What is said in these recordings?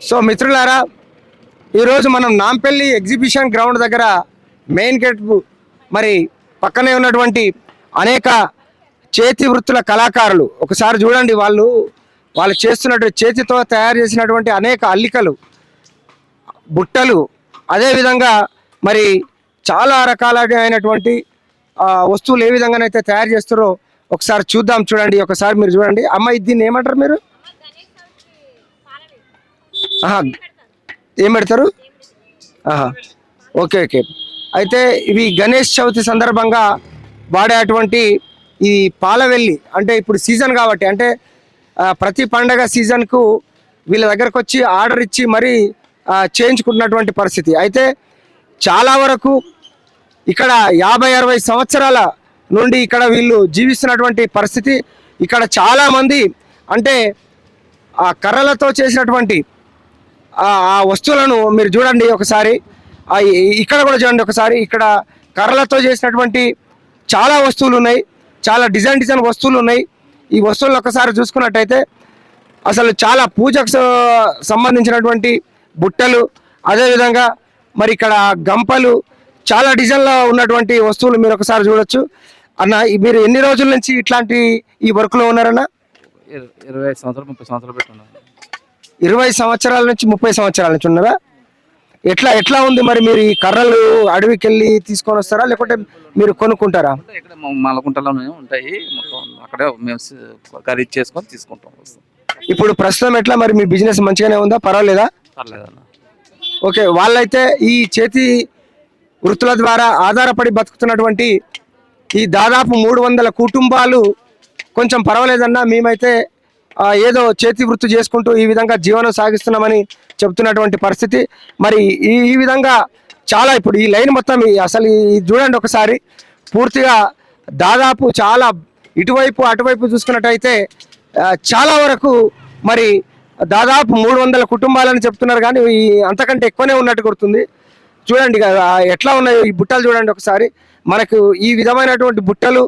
So మిత్రులారా ఈరోజు మనం నాంపల్లి ఎగ్జిబిషన్ గ్రౌండ్ దగ్గర మెయిన్ గేట్ మరి పక్కనే ఉన్నటువంటి అనేక చేతి వృత్తుల కళాకారులు ఒకసారి చూడండి వాళ్ళు వాళ్ళు చేస్తున్నటువంటి చేతితో తయారు చేసినటువంటి అనేక అల్లికలు బుట్టలు అదేవిధంగా మరి చాలా రకాలైనటువంటి వస్తువులు ఏ విధంగానైతే తయారు చేస్తారో ఒకసారి చూద్దాం చూడండి ఒకసారి మీరు చూడండి. అమ్మ ఇది దీన్ని ఏమంటారు మీరు? ఏం పెడతారు? ఆహా. Okay okay. అయితే ఇవి గణేష్ చవితి సందర్భంగా వాడేటువంటి ఈ పాలవెల్లి అంటే ఇప్పుడు సీజన్ కాబట్టి అంటే ప్రతి పండగ సీజన్కు వీళ్ళ దగ్గరకు వచ్చి ఆర్డర్ ఇచ్చి మరీ చేయించుకుంటున్నటువంటి పరిస్థితి. అయితే చాలా వరకు ఇక్కడ యాభై అరవై సంవత్సరాల నుండి ఇక్కడ వీళ్ళు జీవిస్తున్నటువంటి పరిస్థితి. ఇక్కడ చాలామంది అంటే ఆ కర్రలతో చేసినటువంటి ఆ వస్తువులను మీరు చూడండి ఒకసారి. ఇక్కడ కూడా చూడండి ఒకసారి. ఇక్కడ కర్రలతో చేసినటువంటి చాలా వస్తువులు ఉన్నాయి. చాలా డిజైన్ డిజైన్ వస్తువులు ఉన్నాయి. ఈ వస్తువులను ఒకసారి చూసుకున్నట్టయితే అసలు చాలా పూజకు సంబంధించినటువంటి బుట్టలు అదేవిధంగా మరి ఇక్కడ గంపలు చాలా డిజైన్లో ఉన్నటువంటి వస్తువులు మీరు ఒకసారి చూడొచ్చు. అన్న మీరు ఎన్ని రోజుల నుంచి ఇట్లాంటి ఈ వర్క్లో ఉన్నారన్న? ఇరవై సంవత్సరాలు ముప్పై సంవత్సరాలు పెట్టున్నారు ఇరవై సంవత్సరాల నుంచి ముప్పై సంవత్సరాల నుంచి ఉన్నారా ఎట్లా ఎట్లా ఉంది మరి మీరు ఈ కర్రలు అడవికి వెళ్ళి తీసుకొని వస్తారా? లేకుంటే మీరు కొనుక్కుంటారా? ఇక్కడ మలకుంటలోనే ఉంటాయి. మొత్తం అక్కడే మేము ఖరీదు చేసుకొని తీసుకుంటాం. ఇప్పుడు ప్రస్తుతం ఎట్లా? మరి మీ బిజినెస్ మంచిగానే ఉందా? పర్వాలేదా? పర్లేదన్న. ఓకే వాళ్ళైతే ఈ చేతి వృత్తుల ద్వారా ఆధారపడి బతుకుతున్నటువంటి ఈ దాదాపు మూడు వందల కుటుంబాలు కొంచెం పర్వాలేదన్నా మేమైతే ఏదో చేతి వృత్తి చేసుకుంటూ ఈ విధంగా జీవనం సాగిస్తున్నామని చెప్తున్నటువంటి పరిస్థితి. మరి ఈ ఈ విధంగా చాలా ఇప్పుడు ఈ లైన్ మొత్తం ఈ అసలు ఈ చూడండి ఒకసారి. పూర్తిగా దాదాపు చాలా ఇటువైపు అటువైపు చూసుకున్నట్టయితే చాలా వరకు మరి దాదాపు మూడు వందల కుటుంబాలని చెప్తున్నారు కానీ ఈ అంతకంటే ఎక్కువనే ఉన్నట్టు గుర్తుంది. చూడండి కదా ఎట్లా ఉన్నాయో ఈ బుట్టలు చూడండి ఒకసారి. మనకు ఈ విధమైనటువంటి బుట్టలు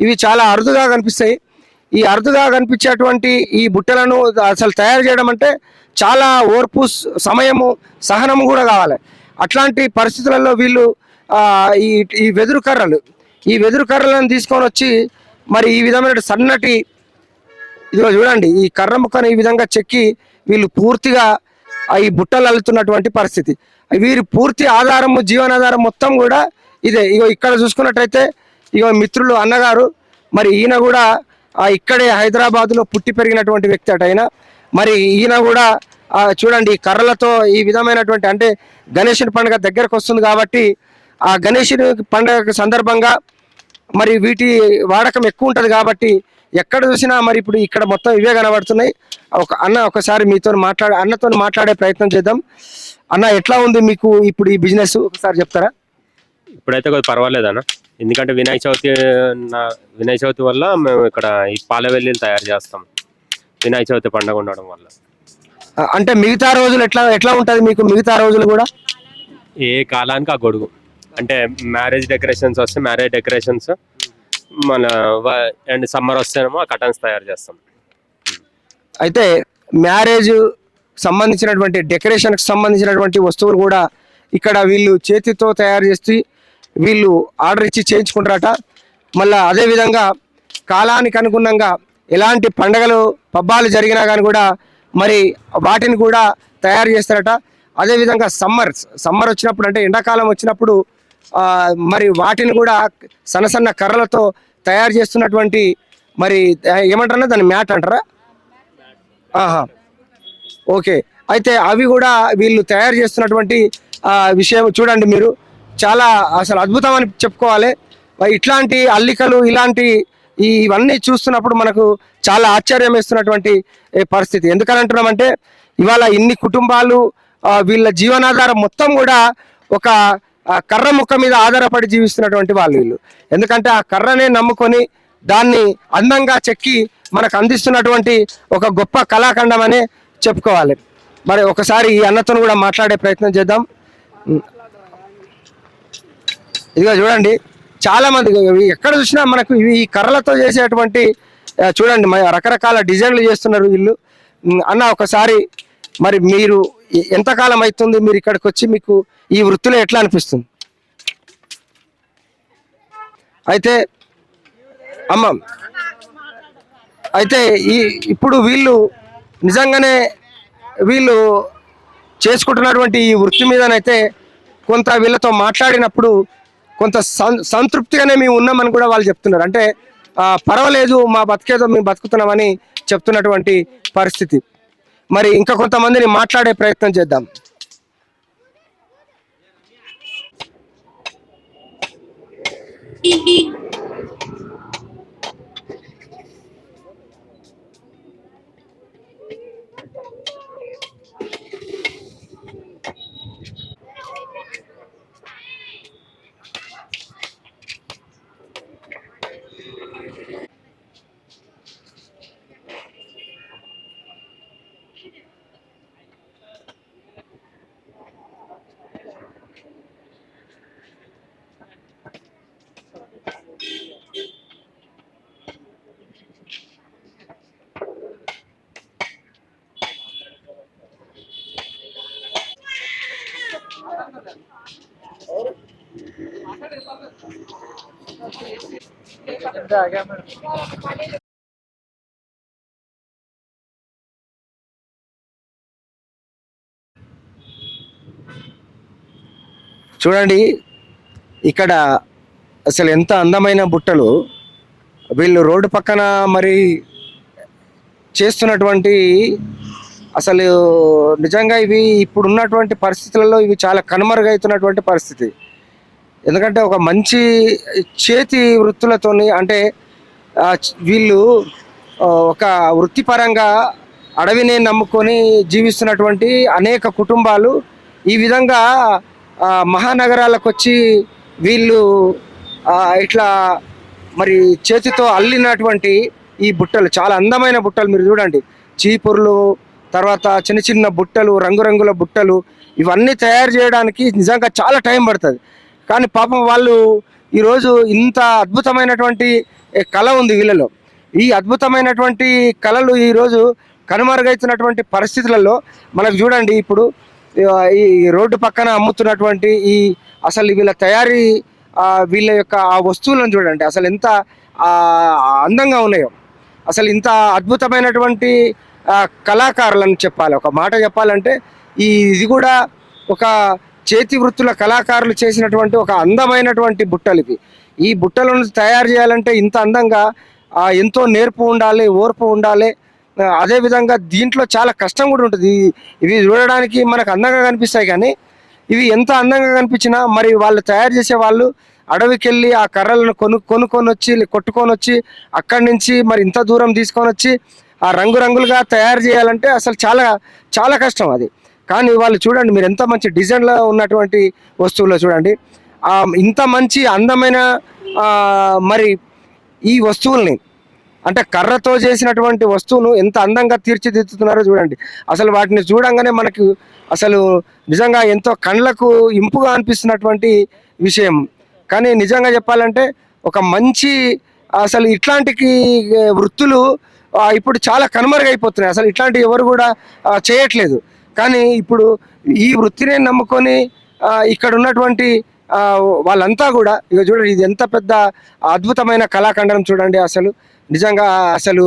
ఇవి చాలా అరుదుగా కనిపిస్తాయి. ఈ అరుదుగా కనిపించేటువంటి ఈ బుట్టలను అసలు తయారు చేయడం అంటే చాలా ఓర్పు సమయము సహనము కూడా కావాలి. అట్లాంటి పరిస్థితులలో వీళ్ళు ఈ ఈ వెదురు కర్రలు ఈ వెదురు కర్రలను తీసుకొని వచ్చి మరి ఈ విధమైన సన్నటి ఇదిగో చూడండి ఈ కర్ర ముక్కను ఈ విధంగా చెక్కి వీళ్ళు పూర్తిగా ఈ బుట్టలు అల్లుతున్నటువంటి పరిస్థితి. వీరి పూర్తి ఆధారము జీవనాధారం మొత్తం కూడా ఇదే. ఇగో ఇక్కడ చూసుకున్నట్టయితే ఇగో మిత్రులు అన్నగారు మరి ఈయన కూడా ఇక్కడే హైదరాబాద్లో పుట్టి పెరిగినటువంటి వ్యక్తి అట ఆయన. మరి ఈయన కూడా చూడండి కర్రలతో ఈ విధమైనటువంటి అంటే గణేషుని పండుగ దగ్గరకు వస్తుంది కాబట్టి ఆ గణేషుని పండుగ సందర్భంగా మరి వీటి వాడకం ఎక్కువ ఉంటుంది కాబట్టి ఎక్కడ చూసినా మరి ఇప్పుడు ఇక్కడ మొత్తం ఇవే కనబడుతున్నాయి. ఒక అన్న ఒకసారి మీతో మాట్లాడే అన్నతో మాట్లాడే ప్రయత్నం చేద్దాం. అన్న ఎట్లా ఉంది మీకు ఇప్పుడు ఈ బిజినెస్? ఒకసారి చెప్తారా? ఇప్పుడైతే కొద్దిగా పర్వాలేదన్న ఎందుకంటే వినాయక చవితి నా- వినాయక చవితి వల్ల మేము ఇక్కడ ఈ పాలవెల్లిని తయారు చేస్తాం. వినాయక చవితి పండుగ ఉండడం వల్ల. అంటే మిగతా రోజులు ఎట్లా ఎట్లా ఉంటుంది మీకు మిగతా రోజులు కూడా? ఏ కాలానికి ఆ గొడుగు. అంటే మ్యారేజ్ డెకరేషన్స్ వస్తే మ్యారేజ్ డెకరేషన్స్ మన అండ్ సమ్మర్ వస్తేనేమో ఆ కటన్స్ తయారు చేస్తాం. అయితే మ్యారేజ్ సంబంధించినటువంటి డెకరేషన్కి సంబంధించినటువంటి వస్తువులు కూడా ఇక్కడ వీళ్ళు చేతితో తయారు చేసి వీళ్ళు ఆర్డర్ ఇచ్చి చేయించుకుంటారట. మళ్ళీ అదేవిధంగా కాలానికి అనుగుణంగా ఎలాంటి పండగలు పబ్బాలు జరిగినా కానీ కూడా మరి వాటిని కూడా తయారు చేస్తారట. అదేవిధంగా సమ్మర్ సమ్మర్ వచ్చినప్పుడు అంటే ఎండాకాలం వచ్చినప్పుడు మరి వాటిని కూడా సన్న సన్న కర్రలతో తయారు చేస్తున్నటువంటి మరి ఏమంటారా దాన్ని మ్యాట్ అంటారా? ఆహా. ఓకే. అయితే అవి కూడా వీళ్ళు తయారు చేస్తున్నటువంటి విషయం చూడండి మీరు. చాలా అసలు అద్భుతం అని చెప్పుకోవాలి ఇట్లాంటి అల్లికలు ఇలాంటి ఇవన్నీ చూస్తున్నప్పుడు మనకు చాలా ఆశ్చర్యం వేస్తున్నటువంటి పరిస్థితి. ఎందుకని అంటున్నామంటే ఇవాళ ఇన్ని కుటుంబాలు వీళ్ళ జీవనాధారం మొత్తం కూడా ఒక కర్ర ముక్క మీద ఆధారపడి జీవిస్తున్నటువంటి వాళ్ళు వీళ్ళు. ఎందుకంటే ఆ కర్రనే నమ్ముకొని దాన్ని అందంగా చెక్కి మనకు అందిస్తున్నటువంటి ఒక గొప్ప కళాఖండం అనే చెప్పుకోవాలి. మరి ఒకసారి ఈ అన్నతో కూడా మాట్లాడే ప్రయత్నం చేద్దాం. ఇదిగో చూడండి చాలా మంది ఎక్కడ చూసినా మనకు ఇవి ఈ కర్రలతో చేసేటువంటి చూడండి మ- రకరకాల డిజైన్లు చేస్తున్నారు వీళ్ళు. అన్న ఒకసారి మరి మీరు ఎంతకాలం అవుతుంది మీరు ఇక్కడికి వచ్చి మీకు ఈ వృత్తిలో ఎట్లా అనిపిస్తుంది? అయితే అమ్మ అయితే ఈ ఇప్పుడు వీళ్ళు నిజంగానే వీళ్ళు చేసుకుంటున్నటువంటి ఈ వృత్తి మీదనైతే కొంత వీళ్ళతో మాట్లాడినప్పుడు కొంత సంతృప్తిగానే మేము ఉన్నామని కూడా వాళ్ళు చెప్తున్నారు. అంటే పర్వాలేదు మా బతికేదో మేము బతుకుతున్నామని చెప్తున్నటువంటి పరిస్థితి. మరి ఇంకా కొంతమందిని మాట్లాడే ప్రయత్నం చేద్దాం. చూడండి ఇక్కడ అసలు ఎంత అందమైన బుట్టలు. వీళ్ళు రోడ్డు పక్కన మరి చేస్తున్నటువంటి అసలు నిజంగా ఇవి ఇప్పుడు ఉన్నటువంటి పరిస్థితులలో ఇవి చాలా కనుమరుగవుతున్నటువంటి పరిస్థితి. ఎందుకంటే ఒక మంచి చేతి వృత్తులతోని అంటే వీళ్ళు ఒక వృత్తిపరంగా అడవిని నమ్ముకొని జీవిస్తున్నటువంటి అనేక కుటుంబాలు ఈ విధంగా మహానగరాలకు వచ్చి వీళ్ళు ఇట్లా మరి చేతితో అల్లినటువంటి ఈ బుట్టలు చాలా అందమైన బుట్టలు మీరు చూడండి. చీపుర్లు తర్వాత చిన్న చిన్న బుట్టలు రంగురంగుల బుట్టలు ఇవన్నీ తయారు చేయడానికి నిజంగా చాలా టైం పడుతుంది. కానీ పాపం వాళ్ళు ఈరోజు ఇంత అద్భుతమైనటువంటి కళ ఉంది వీళ్ళలో. ఈ అద్భుతమైనటువంటి కళలు ఈరోజు కనుమరుగైతున్నటువంటి పరిస్థితులలో మనకు చూడండి ఇప్పుడు ఈ రోడ్డు పక్కన అమ్ముతున్నటువంటి ఈ అసలు వీళ్ళ తయారీ వీళ్ళ యొక్క ఆ వస్తువులను చూడండి. అసలు ఎంత అందంగా ఉన్నాయో. అసలు ఇంత అద్భుతమైనటువంటి కళాకారులను చెప్పాలి. ఒక మాట చెప్పాలంటే ఈ ఇది కూడా ఒక చేతి వృత్తుల కళాకారులు చేసినటువంటి ఒక అందమైనటువంటి బుట్టలు ఇవి ఈ బుట్టలను తయారు చేయాలంటే ఇంత అందంగా ఎంతో నేర్పు ఉండాలి ఓర్పు ఉండాలి. అదేవిధంగా దీంట్లో చాలా కష్టం కూడా ఉంటుంది. ఇవి చూడడానికి మనకు అందంగా కనిపిస్తాయి కానీ ఇవి ఎంత అందంగా కనిపించినా మరి వాళ్ళు తయారు చేసే వాళ్ళు అడవికి వెళ్ళి ఆ కర్రలను కొను కొనుక్కొని వచ్చి కొట్టుకొని వచ్చి అక్కడి నుంచి మరి ఇంత దూరం తీసుకొని వచ్చి ఆ రంగురంగులుగా తయారు చేయాలంటే అసలు చాలా చాలా కష్టం అది. కానీ వాళ్ళు చూడండి మీరు ఎంత మంచి డిజైన్లో ఉన్నటువంటి వస్తువులో చూడండి. ఇంత మంచి అందమైన మరి ఈ వస్తువుల్ని అంటే కర్రతో చేసినటువంటి వస్తువును ఎంత అందంగా తీర్చిదిద్దుతున్నారో చూడండి. అసలు వాటిని చూడంగానే మనకు అసలు నిజంగా ఎంతో కళ్ళకు ఇంపుగా అనిపిస్తున్నటువంటి విషయం. కానీ నిజంగా చెప్పాలంటే ఒక మంచి అసలు ఇట్లాంటి వృత్తులు ఇప్పుడు చాలా కనుమరుగైపోతున్నాయి. అసలు ఇట్లాంటి ఎవరు కూడా చేయట్లేదు. కానీ ఇప్పుడు ఈ వృత్తినే నమ్ముకొని ఇక్కడ ఉన్నటువంటి వాళ్ళంతా కూడా ఇక చూడండి ఇది ఎంత పెద్ద అద్భుతమైన కళాఖండం చూడండి అసలు. నిజంగా అసలు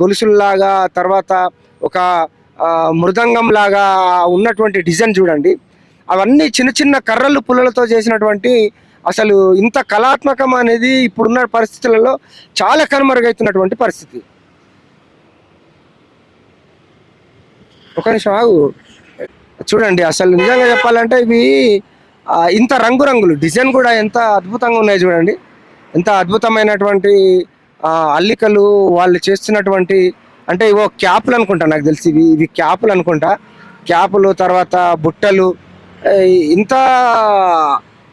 గొలుసుల్లాగా తర్వాత ఒక మృదంగం లాగా ఉన్నటువంటి డిజైన్ చూడండి. అవన్నీ చిన్న చిన్న కర్రలు పుల్లలతో చేసినటువంటి అసలు ఇంత కళాత్మకం అనేది ఇప్పుడున్న పరిస్థితులలో చాలా కనుమరుగైతున్నటువంటి పరిస్థితి. ఒక నిమిషం ఆగు. చూడండి అసలు నిజంగా చెప్పాలంటే ఇవి ఇంత రంగురంగులు డిజైన్ కూడా ఎంత అద్భుతంగా ఉన్నాయి చూడండి. ఎంత అద్భుతమైనటువంటి అల్లికలు వాళ్ళు చేస్తున్నటువంటి అంటే ఇవో క్యాపులు అనుకుంటా నాకు తెలిసి ఇవి ఇవి క్యాపులు అనుకుంటా. క్యాపులు తర్వాత బుట్టలు ఇంత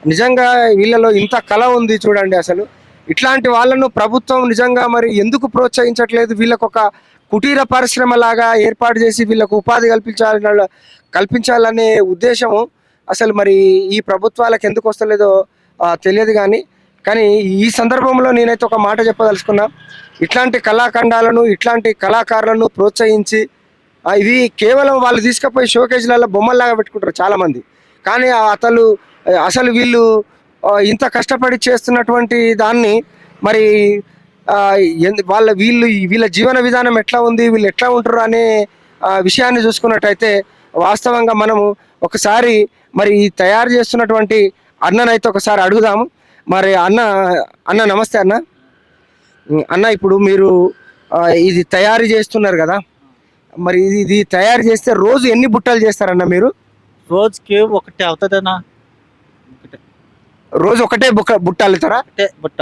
నిజంగా వీళ్ళలో ఇంత కళ ఉంది చూడండి అసలు. ఇట్లాంటి వాళ్ళను ప్రభుత్వం నిజంగా మరి ఎందుకు ప్రోత్సహించట్లేదు? వీళ్ళకు ఒక కుటీర పరిశ్రమ లాగా ఏర్పాటు చేసి వీళ్ళకు ఉపాధి కల్పించాల కల్పించాలనే ఉద్దేశము అసలు మరి ఈ ప్రభుత్వాలకు ఎందుకు వస్తలేదో తెలియదు కానీ కానీ ఈ సందర్భంలో నేనైతే ఒక మాట చెప్పదలుచుకున్నా. ఇట్లాంటి కళాఖండాలను ఇట్లాంటి కళాకారులను ప్రోత్సహించి ఇవి కేవలం వాళ్ళు తీసుకుపోయి షోకేజ్లలో బొమ్మల్లాగా పెట్టుకుంటారు చాలామంది. కానీ అతలు అసలు వీళ్ళు ఇంత కష్టపడి చేస్తున్నటువంటి దాన్ని మరి వాళ్ళ వీళ్ళు వీళ్ళ జీవన విధానం ఎట్లా ఉంది వీళ్ళు ఎట్లా ఉంటారు అనే విషయాన్ని చూసుకున్నట్టయితే వాస్తవంగా మనము ఒకసారి మరి ఈ తయారు చేస్తున్నటువంటి అన్ననైతే ఒకసారి అడుగుదాము. మరి అన్న అన్న నమస్తే అన్న. అన్న ఇప్పుడు మీరు ఇది తయారు చేస్తున్నారు కదా. మరి ఇది ఇది తయారు చేస్తే రోజు ఎన్ని బుట్టలు చేస్తారన్న మీరు? రోజుకి ఒకటి అవుతుందన్నా. రోజు ఒకటే బుక్క బుట్ట అల్లుతారా? ఒకటే బుట్ట.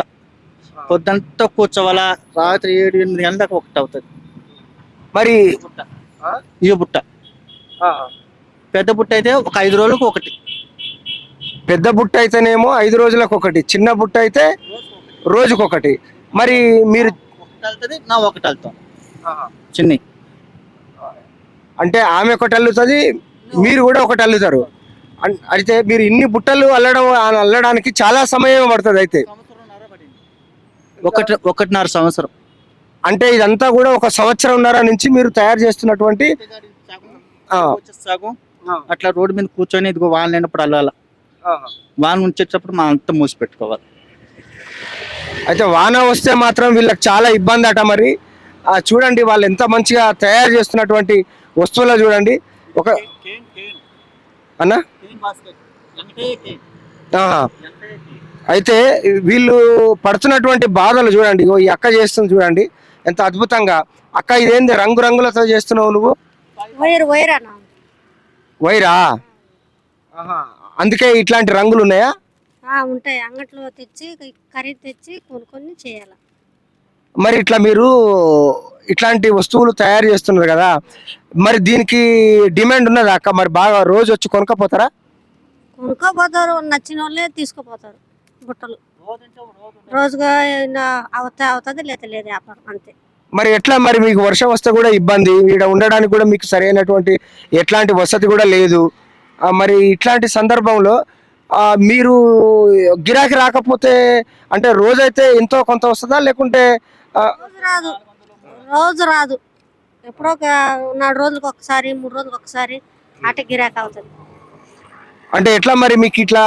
పొద్దంతా కూర్చోవాలా? రాత్రి ఏడు ఎనిమిది గంటల దాకా ఒకటి అవుతుంది. మరి బుట్ట ఈ బుట్ట పెద్ద బుట్ట అయితే ఒక ఐదు రోజులకు ఒకటి. పెద్ద బుట్ట అయితేనేమో ఐదు రోజులకు ఒకటి. చిన్న బుట్ట అయితే రోజుకొకటి మరి మీరు వెళ్తుంది నా ఒకటి వెళ్తాం చిన్ని. అంటే ఆమె ఒకటి అల్లుతుంది మీరు కూడా ఒకటి అల్లుతారు. అయితే మీరు ఇన్ని బుట్టలు అల్లడం అల్లడానికి చాలా సమయం పడుతుంది అయితే ఒకటి ఒకటిన్నర సంవత్సరం. అంటే ఇదంతా కూడా ఒక సంవత్సరంన్నర నుంచి మీరు తయారు చేస్తున్నటువంటి. సగం. అట్లా రోడ్డు మీద కూర్చొని ఇదిగో వాన్ లేనప్పుడు అల్లాల. వాన్ ఉంచేటప్పుడు మనం అంతా మూసి పెట్టుకోవాలి. అయితే వాన వస్తే మాత్రం వీళ్ళకి చాలా ఇబ్బంది అట మరి. ఆ చూడండి వాళ్ళు ఎంత మంచిగా తయారు చేస్తున్నటువంటి వస్తువులు చూడండి. ఒక అన్న. అయితే వీళ్ళు పడుతున్నటువంటి బాధలు చూడండి ఈ అక్క చేస్తుంది చూడండి ఎంత అద్భుతంగా. అక్క ఇదేంది రంగు రంగులతో చేస్తున్నావు నువ్వు? వైర్. అందుకే ఇట్లాంటి రంగులు ఉన్నాయా? ఉంటాయి. అంగట్లో తెచ్చి కర్రీ తెచ్చి కొనుక్కొని చేయాలి. మరి ఇట్లా మీరు ఇట్లాంటి వస్తువులు తయారు చేస్తున్నారు కదా మరి దీనికి డిమాండ్ ఉన్నదా అక్క? మరి బాగా రోజు వచ్చి కొనుక్కపోతారా? కొనుక్కోపోతారు నచ్చిన వాళ్ళే తీసుకుపోతారు. బుట్టలు. రోజుగా అవుతా అవుతుంది లేదా లేదు వ్యాపారం అంతే. మరి ఎట్లా మరి మీకు వర్షం వస్తే కూడా ఇబ్బంది? ఇక్కడ ఉండడానికి కూడా మీకు సరైనటువంటి ఎట్లాంటి వసతి కూడా లేదు. మరి ఇట్లాంటి సందర్భంలో ఆ, మీరు గిరాకీ రాకపోతే అంటే రోజైతే ఎంతో కొంత వస్తుందా? లేకుంటే రాదు. రోజు రాదు. ఎప్పుడో ఒక నాలుగు రోజులకు ఒకసారి మూడు రోజులకు ఒకసారి అట గిరాక్ అవుతుంది. అంటే ఎట్లా మరి మీకు ఇట్లా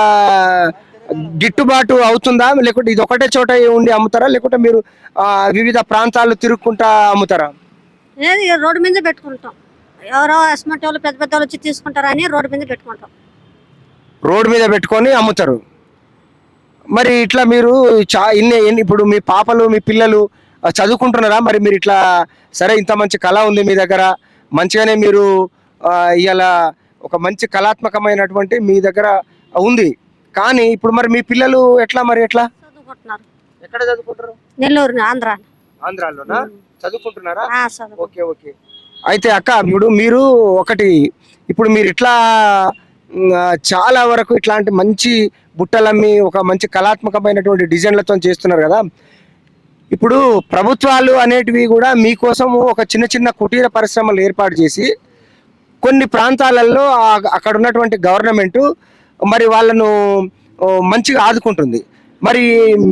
గిట్టుబాటు అవుతుందా? లేకుంటే ఇది ఒకటే చోట ఉండి అమ్ముతారా? లేకుంటే మీరు వివిధ ప్రాంతాలు తిరుగుకుంటా అమ్ముతారా? ఏది రోడ్డు మీద పెట్టుకుంటాం. ఎవరో అస్మంటి వాళ్ళు పెద్ద పెద్ద వాళ్ళు వచ్చి తీసుకుంటారని రోడ్డు మీద పెట్టుకుంటాం. రోడ్ మీద పెట్టుకొని అమ్ముతారు. మరి ఇట్లా మీరు చా ఇన్ని ఇప్పుడు మీ పాపలు మీ పిల్లలు చదువుకుంటున్నారా? మరి మీరు ఇట్లా సరే ఇంత మంచి కళ ఉంది మీ దగ్గర. మంచిగానే మీరు ఇవాళ ఒక మంచి కళాత్మకమైనటువంటి మీ దగ్గర ఉంది. కానీ ఇప్పుడు మరి మీ పిల్లలు ఎట్లా మరి ఎట్లా? చదువుకుంటున్నారు. ఎక్కడ చదువుకుంటారు? నెల్లూరు ఆంధ్ర ఆంధ్రాలోనా? చదువుకుంటున్నారా? Okay okay. అయితే అక్క ఇప్పుడు మీరు ఒకటి ఇప్పుడు మీరు ఇట్లా చాలా వరకు ఇట్లాంటి మంచి బుట్టలమ్మి ఒక మంచి కళాత్మకమైనటువంటి డిజైన్లతో చేస్తున్నారు కదా. ఇప్పుడు ప్రభుత్వాలు అనేటివి కూడా మీకోసము ఒక చిన్న చిన్న కుటీర పరిశ్రమలు ఏర్పాటు చేసి కొన్ని ప్రాంతాలలో అక్కడ ఉన్నటువంటి గవర్నమెంట్ మరి వాళ్ళను మంచిగా ఆదుకుంటుంది. మరి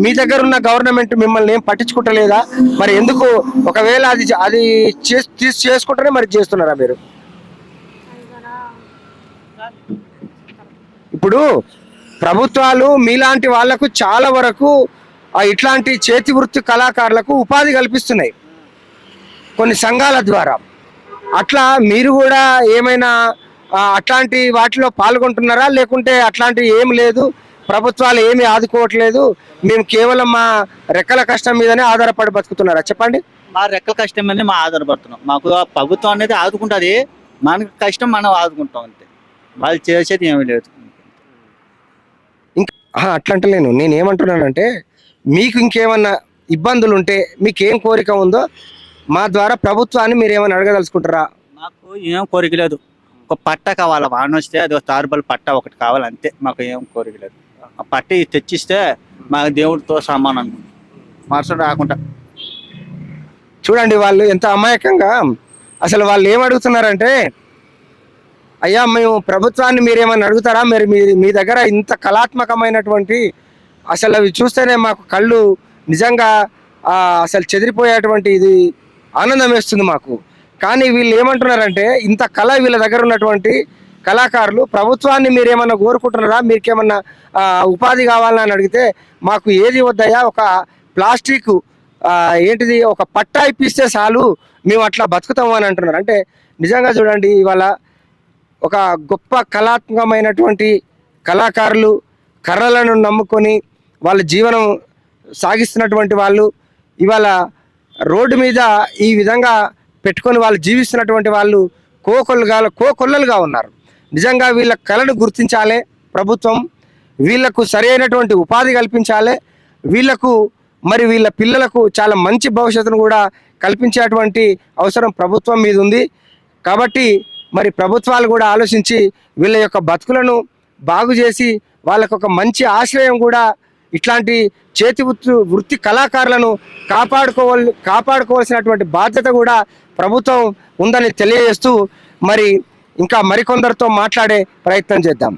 మీ దగ్గర ఉన్న గవర్నమెంట్ మిమ్మల్ని ఏం పట్టించుకుంటలేదా? మరి ఎందుకు ఒకవేళ అది అది చేసి చేసుకుంటేనే మరి చేస్తున్నారా మీరు? ఇప్పుడు ప్రభుత్వాలు మీలాంటి వాళ్ళకు చాలా వరకు ఇట్లాంటి చేతి వృత్తి కళాకారులకు ఉపాధి కల్పిస్తున్నాయి. కొన్ని సంఘాల ద్వారా. అట్లా మీరు కూడా ఏమైనా అట్లాంటి వాటిలో పాల్గొంటున్నారా? లేకుంటే అట్లాంటి ఏం లేదు? ప్రభుత్వాలు ఏమీ ఆదుకోవట్లేదు. మేము కేవలం మా రెక్కల కష్టం మీదనే ఆధారపడి బతుకుతున్నారా? చెప్పండి. మా రెక్కల కష్టం మీద మా ఆధారపడుతున్నాం. మాకు ప్రభుత్వం అనేది ఆదుకుంటుంది. మనకి కష్టం మనం ఆదుకుంటాం అంతే. వాళ్ళు చేసేది ఏమీ లేదు. ఆ, అట్లా అంటలేను నేను ఏమంటున్నానంటే మీకు ఇంకేమన్నా ఇబ్బందులు ఉంటే మీకు ఏం కోరిక ఉందో మా ద్వారా ప్రభుత్వాన్ని మీరు ఏమైనా అడగదలుచుకుంటారా? మాకు ఏం కోరిక లేదు. ఒక పట్ట కావాలి? వాన వస్తే అది ఒక తారుబల్ పట్ట ఒకటి కావాలి అంతే. మాకు ఏం కోరిక లేదు. ఆ పట్ట తెచ్చిస్తే మాకు దేవుడితో సమానం. మరుసటి రాకుండా. చూడండి వాళ్ళు ఎంత అమాయకంగా. అసలు వాళ్ళు ఏం అడుగుతున్నారంటే అయ్యా మేము ప్రభుత్వాన్ని మీరేమన్నా అడుగుతారా? మరి మీ మీ దగ్గర ఇంత కళాత్మకమైనటువంటి అసలు అవి చూస్తేనే మాకు కళ్ళు నిజంగా అసలు చెదిరిపోయేటువంటి ఇది ఆనందం వేస్తుంది మాకు. కానీ వీళ్ళు ఏమంటున్నారంటే ఇంత కళ వీళ్ళ దగ్గర ఉన్నటువంటి కళాకారులు ప్రభుత్వాన్ని మీరేమన్నా కోరుకుంటున్నారా? మీకేమన్నా ఉపాధి కావాలని అడిగితే మాకు ఏది వద్దయా ఒక ప్లాస్టిక్ ఏంటిది? ఒక పట్టా ఇప్పిస్తే చాలు మేము అట్లా బతుకుతాము అని అంటున్నారు. అంటే నిజంగా చూడండి ఇవాళ ఒక గొప్ప కళాత్మకమైనటువంటి కళాకారులు కర్రలను నమ్ముకొని వాళ్ళ జీవనం సాగిస్తున్నటువంటి వాళ్ళు ఇవాళ రోడ్డు మీద ఈ విధంగా పెట్టుకొని వాళ్ళు జీవిస్తున్నటువంటి వాళ్ళు కోకొల్లుగా కోకొల్లలుగా ఉన్నారు. నిజంగా వీళ్ళ కళను గుర్తించాలి ప్రభుత్వం. వీళ్ళకు సరైనటువంటి ఉపాధి కల్పించాలి. వీళ్ళకు మరి వీళ్ళ పిల్లలకు చాలా మంచి భవిష్యత్తును కూడా కల్పించేటువంటి అవసరం ప్రభుత్వం మీద ఉంది. కాబట్టి మరి ప్రభుత్వాలు కూడా ఆలోచించి వీళ్ళ యొక్క బతుకులను బాగు చేసి వాళ్ళకు ఒక మంచి ఆశ్రయం కూడా ఇట్లాంటి చేతి వృత్తి వృత్తి కళాకారులను కాపాడుకోవాలి కాపాడుకోవాల్సినటువంటి బాధ్యత కూడా ప్రభుత్వం ఉందని తెలియజేస్తూ మరి ఇంకా మరికొందరితో మాట్లాడే ప్రయత్నం చేద్దాం.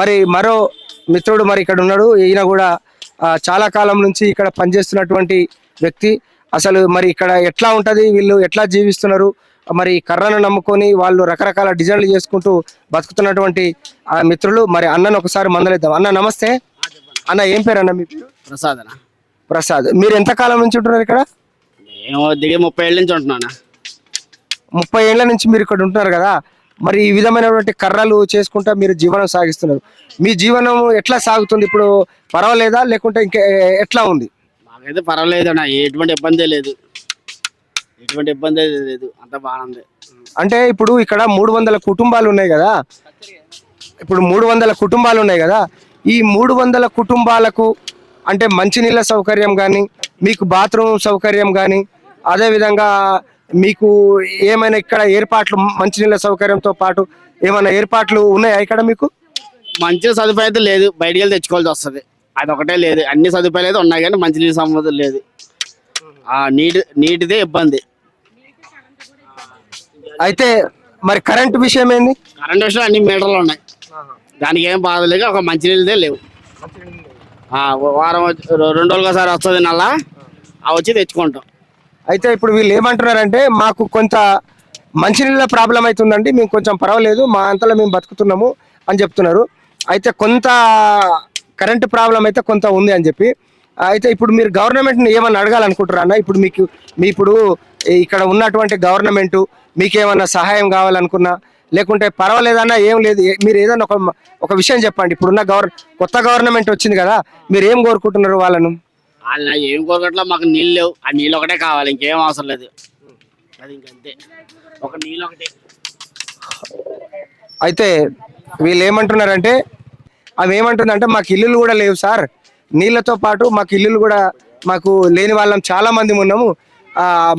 మరి మరో మిత్రుడు మరి ఇక్కడ ఉన్నాడు. ఈయన కూడా చాలా కాలం నుంచి ఇక్కడ పనిచేస్తున్నటువంటి వ్యక్తి. అసలు మరి ఇక్కడ ఎట్లా ఉంటుంది? వీళ్ళు ఎట్లా జీవిస్తున్నారు? మరి కర్రను నమ్ముకొని వాళ్ళు రకరకాల డిజైన్లు చేసుకుంటూ బతుకుతున్నటువంటి ఆ మిత్రులు. మరి అన్నను ఒకసారి మందలిద్దాం. అన్న నమస్తే. అన్న ఏం పేరు అన్న మీ పేరు? ప్రసాదన ప్రసాద్. మీరు ఎంత కాలం నుంచి ఉంటున్నారు ఇక్కడ? దిగి ముప్పై ఏళ్ళ నుంచి ఉంటున్నాను ముప్పై ఏళ్ళ నుంచి మీరు ఇక్కడ ఉంటున్నారు కదా. మరి ఈ విధమైనటువంటి కర్రలు చేసుకుంటా మీరు జీవనం సాగిస్తున్నారు. మీ జీవనం ఎట్లా సాగుతుంది? ఇప్పుడు పర్వాలేదా? లేకుంటే ఇంకా ఎట్లా ఉంది? మాకైతే పర్వాలేదు అన్న. ఎటువంటి ఇబ్బంది లేదు. ఎటువంటి ఇబ్బంది అయితే లేదు. అంత బాగుంది. అంటే ఇప్పుడు ఇక్కడ మూడు వందల కుటుంబాలు ఉన్నాయి కదా? ఇప్పుడు మూడు వందల కుటుంబాలు ఉన్నాయి కదా? ఈ మూడు వందల కుటుంబాలకు అంటే మంచినీళ్ళ సౌకర్యం కానీ మీకు బాత్రూమ్ సౌకర్యం కానీ అదేవిధంగా మీకు ఏమైనా ఇక్కడ ఏర్పాట్లు మంచినీళ్ళ సౌకర్యంతో పాటు ఏమైనా ఏర్పాట్లు ఉన్నాయా ఇక్కడ మీకు? మంచి సదుపాయం అయితే లేదు. బయటికి వెళ్ళి తెచ్చుకోవాల్సి వస్తుంది. అది ఒకటే లేదు. అన్ని సదుపాయాలు అయితే ఉన్నాయి కానీ మంచినీళ్ళ సంబంధం లేదు. ఆ నీటి నీటిదే ఇబ్బంది. అయితే మరి కరెంట్ విషయం ఏంది? కరెంట్ విషయం అన్ని మీటర్లు ఉన్నాయి. దానికి ఏం బాధ లేక ఒక మంచినీళ్ళదే లేవు. ఆ, వారం వచ్చి- రెండు రోజులు ఒకసారి వస్తుంది నల్లా ఆ వచ్చి తెచ్చుకుంటాం. అయితే ఇప్పుడు వీళ్ళు ఏమంటున్నారంటే మాకు కొంత మంచినీళ్ళ ప్రాబ్లం అవుతుందండి మేము కొంచెం పర్వాలేదు మా అంతలో మేము బతుకుతున్నాము అని చెప్తున్నారు. అయితే కొంత కరెంటు ప్రాబ్లం అయితే కొంత ఉంది అని చెప్పి అయితే ఇప్పుడు మీరు గవర్నమెంట్ని ఏమన్నా అడగాలనుకుంటారా అన్న? ఇప్పుడు మీకు మీ ఇప్పుడు ఇక్కడ ఉన్నటువంటి గవర్నమెంట్ మీకు ఏమన్నా సహాయం కావాలనుకున్నా లేకుంటే పర్వాలేదన్నా ఏం లేదు. మీరు ఏదన్నా ఒక ఒక విషయం చెప్పండి. ఇప్పుడున్న గవర్ కొత్త గవర్నమెంట్ వచ్చింది కదా మీరు ఏం కోరుకుంటున్నారు వాళ్ళను? వాళ్ళు ఏం కోరగట్లా మాకు నీళ్ళు లేవు. ఆ నీళ్ళు ఒకటే కావాలి ఇంకేం అవసరం లేదు. అది ఇంకంతే ఒక నీళ్ళు ఒకటే. అయితే వీళ్ళు ఏమంటున్నారంటే అవి ఏమంటుందంటే మాకు ఇల్లులు కూడా లేవు సార్. నీళ్ళతో పాటు మాకు ఇల్లులు కూడా మాకు లేని వాళ్ళం చాలా మంది ఉన్నాము.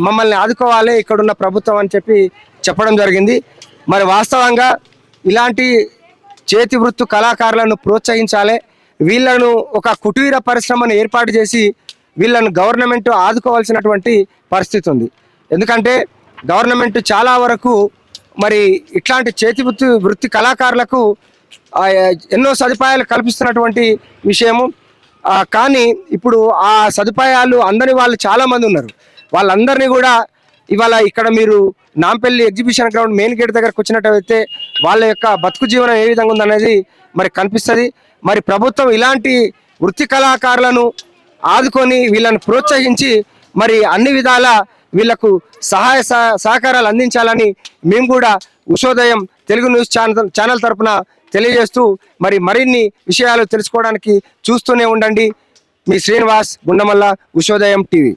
మమ్మల్ని ఆదుకోవాలి ఇక్కడున్న ప్రభుత్వం అని చెప్పి చెప్పడం జరిగింది. మరి వాస్తవంగా ఇలాంటి చేతి వృత్తు కళాకారులను ప్రోత్సహించాలి. వీళ్ళను ఒక కుటీర పరిశ్రమను ఏర్పాటు చేసి వీళ్ళను గవర్నమెంట్ ఆదుకోవాల్సినటువంటి పరిస్థితి ఉంది. ఎందుకంటే గవర్నమెంట్ చాలా వరకు మరి ఇట్లాంటి చేతి వృత్తి వృత్తి కళాకారులకు ఎన్నో సదుపాయాలు కల్పిస్తున్నటువంటి విషయము. కానీ ఇప్పుడు ఆ సదుపాయాలు అందని వాళ్ళు చాలామంది ఉన్నారు. వాళ్ళందరినీ కూడా ఇవాళ ఇక్కడ మీరు Nampally exhibition ground main gate దగ్గరకు వచ్చినట్టయితే వాళ్ళ యొక్క బతుకు జీవనం ఏ విధంగా ఉందనేది మరి కనిపిస్తుంది. మరి ప్రభుత్వం ఇలాంటి వృత్తి కళాకారులను ఆదుకొని వీళ్ళని ప్రోత్సహించి మరి అన్ని విధాల వీళ్ళకు సహాయ సహకారాలు అందించాలని మేము కూడా Ushodayam Telugu news channel channel తరఫున తెలియజేస్తూ మరి మరిన్ని విషయాలు తెలుసుకోవడానికి చూస్తూనే ఉండండి. మీ శ్రీనివాస్ గుండమల్ల ఉషోదయం టీవీ.